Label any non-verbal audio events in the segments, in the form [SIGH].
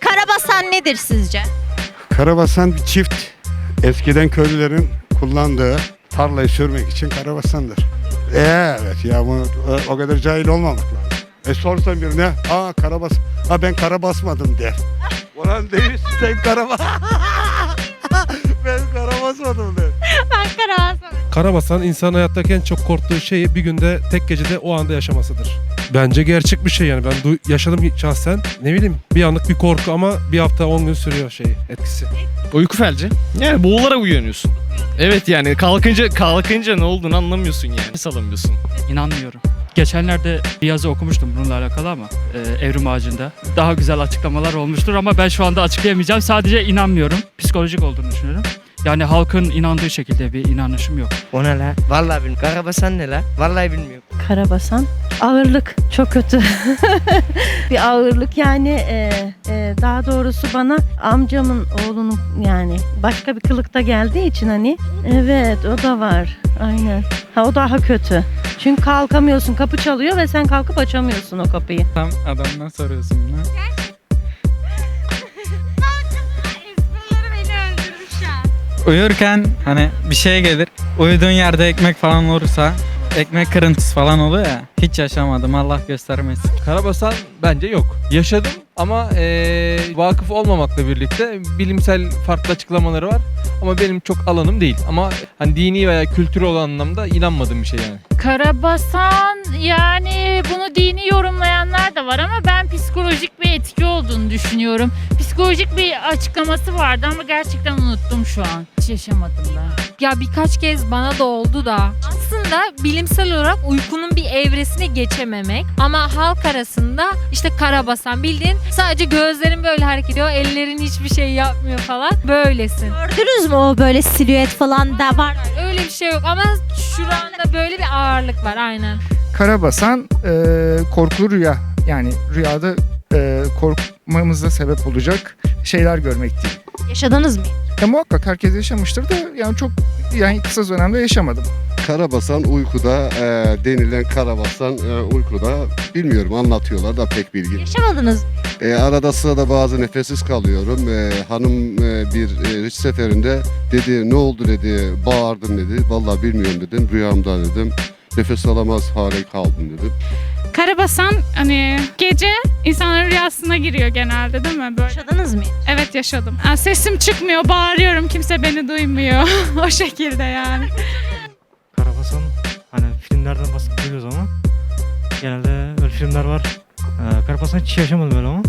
Karabasan nedir sizce? Karabasan bir çift. Eskiden köylülerin kullandığı tarlayı sürmek için karabasandır. Evet ya bunu o- o kadar cahil olmamak lazım. E sorsan birine aa karabas ha ben kara basmadım der. [LAUGHS] Ulan değil sen karabas. [LAUGHS] ben kara basmadım der. Ben karabasan. Karabasan insan hayattaki en çok korktuğu şeyi bir günde tek gecede o anda yaşamasıdır. Bence gerçek bir şey yani ben du- yaşadım şahsen. Ne bileyim bir anlık bir korku ama bir hafta 10 gün sürüyor şey etkisi. Uyku felci. Yani boğularak uyanıyorsun. Evet yani kalkınca kalkınca ne olduğunu anlamıyorsun yani. Nefes alamıyorsun. İnanmıyorum. Geçenlerde bir yazı okumuştum bununla alakalı ama e, evrim ağacında. Daha güzel açıklamalar olmuştur ama ben şu anda açıklayamayacağım. Sadece inanmıyorum. Psikolojik olduğunu düşünüyorum. Yani halkın inandığı şekilde bir inanışım yok. O ne la? Vallahi bilmiyorum. Karabasan ne la? Vallahi bilmiyorum. Karabasan ağırlık çok kötü. [LAUGHS] bir ağırlık yani e, e, daha doğrusu bana amcamın oğlunun yani başka bir kılıkta geldiği için hani evet o da var aynen. Ha o daha kötü. Çünkü kalkamıyorsun kapı çalıyor ve sen kalkıp açamıyorsun o kapıyı. Tam adamdan soruyorsun bunu. Uyurken hani bir şey gelir. Uyuduğun yerde ekmek falan olursa ekmek kırıntısı falan oluyor ya. Hiç yaşamadım Allah göstermesin. Karabasan bence yok. Yaşadım ama eee, vakıf olmamakla birlikte bilimsel farklı açıklamaları var. Ama benim çok alanım değil. Ama hani dini veya kültürel olan anlamda inanmadığım bir şey yani. Karabasan yani bunu dini yorumlayanlar da var ama ben psikolojik etki olduğunu düşünüyorum. Psikolojik bir açıklaması vardı ama gerçekten unuttum şu an. Hiç yaşamadım da. Ya birkaç kez bana da oldu da. Aslında bilimsel olarak uykunun bir evresine geçememek ama halk arasında işte karabasan bildiğin sadece gözlerin böyle hareket ediyor, ellerin hiçbir şey yapmıyor falan. Böylesin. Gördünüz mü o böyle silüet falan da var. Öyle bir şey yok ama şuranda böyle bir ağırlık var aynen. Karabasan e, korkulu rüya. Yani rüyada e, korkmamıza sebep olacak şeyler görmek değil. Yaşadınız mı? Ya muhakkak herkes yaşamıştır da yani çok yani kısa dönemde yaşamadım. Karabasan uykuda e, denilen karabasan e, uykuda bilmiyorum anlatıyorlar da pek bilgi. Yaşamadınız mı? E, arada sırada bazı nefessiz kalıyorum. E, hanım e, bir e, seferinde dedi ne oldu dedi bağırdın dedi. Vallahi bilmiyorum dedim rüyamda dedim. Nefes alamaz hale kaldım dedim. Karabasan hani gece insanların rüyasına giriyor genelde değil mi? Böyle. Yaşadınız mı? Evet yaşadım. Yani sesim çıkmıyor, bağırıyorum, kimse beni duymuyor. [LAUGHS] o şekilde yani. Karabasan hani filmlerden bahsediyoruz ama genelde öyle filmler var. Ee, Karabasan hiç yaşamadım öyle ama.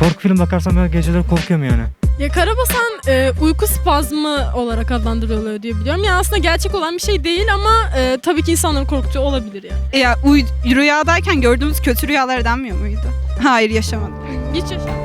Korku film bakarsam ben geceleri korkuyorum yani. Ya karabasan e, uyku spazmı olarak adlandırılıyor diye biliyorum. Yani aslında gerçek olan bir şey değil ama e, tabii ki insanları korkutucu olabilir yani. Ya uy- rüyadayken gördüğümüz kötü rüyalar denmiyor muydu? Hayır yaşamadım. Hiç yaşamadım.